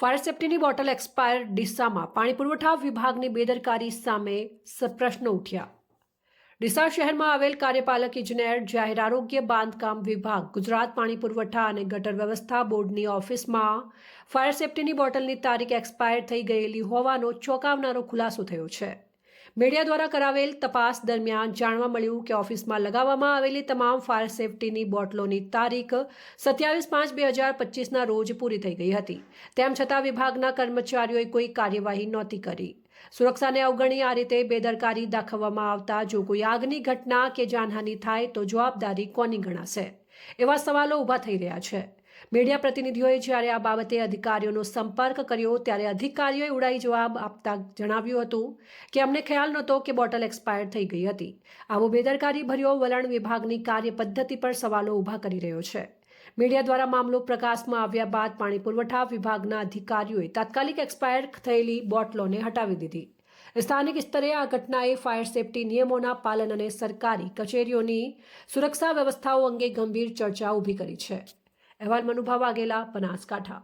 Fire સેફ્ટીની bottle expire ડીસામાં. પાણી પુરવઠા વિભાગની બેદરકારી સામે પ્રશ્નો ઉઠ્યા. ડીસા શહેરમાં આવેલ કાર્યપાલક ઇજનેર જાહેર આરોગ્ય બાંધકામ વિભાગ, ગુજરાત પાણી પુરવઠા અને ગટર વ્યવસ્થા બોર્ડની ઓફિસમાં ફાયર સેફ્ટીની બોટલની તારીખ એક્સપાયર થઈ ગયેલી હોવાનો ચોંકાવનારો ખુલાસો થયો છે. મીડિયા દ્વારા કરાવેલ તપાસ દરમિયાન જાણવા મળ્યું કે ઓફિસમાં લગાવવામાં આવેલી તમામ ફાયર સેફ્ટીની બોટલોની તારીખ સત્યાવીસ પાંચ બે હજાર પચીસના રોજ પૂરી થઈ ગઈ હતી. તેમ છતાં વિભાગના કર્મચારીઓએ કોઈ કાર્યવાહી નહોતી કરી. સુરક્ષાને અવગણી આ રીતે બેદરકારી દાખવવામાં આવતા જો કોઈ આગની ઘટના કે જાનહાનિ થાય તો જવાબદારી કોની ગણાશે? એવા સવાલો ઊભા થઈ રહ્યા છે. મીડિયા પ્રતિનિધિઓએ જ્યારે આ બાબતે અધિકારીઓનો સંપર્ક કર્યો, ત્યારે અધિકારીઓએ ઉડાઈ જવાબ આપતા જણાવ્યું હતું કે અમને ખ્યાલ નહોતો કે બોટલ એક્સપાયર થઈ ગઈ હતી. આવો બેદરકારી ભર્યો વલણ વિભાગની કાર્ય પદ્ધતિ પર સવાલો ઊભા કરી રહ્યો છે. મીડિયા દ્વારા મામલો પ્રકાશમાં આવ્યા બાદ પાણી પુરવઠા વિભાગના અધિકારીઓએ તાત્કાલિક એક્સપાયર થયેલી બોટલોને હટાવી દીધી. સ્થાનિક સ્તરે આ ઘટનાએ ફાયર સેફટી નિયમોના પાલન અને સરકારી કચેરીઓની સુરક્ષા વ્યવસ્થાઓ અંગે ગંભીર ચર્ચા ઊભી કરી છે. અહેવાલ મનુભા વાઘેલા બનાસકાંઠા.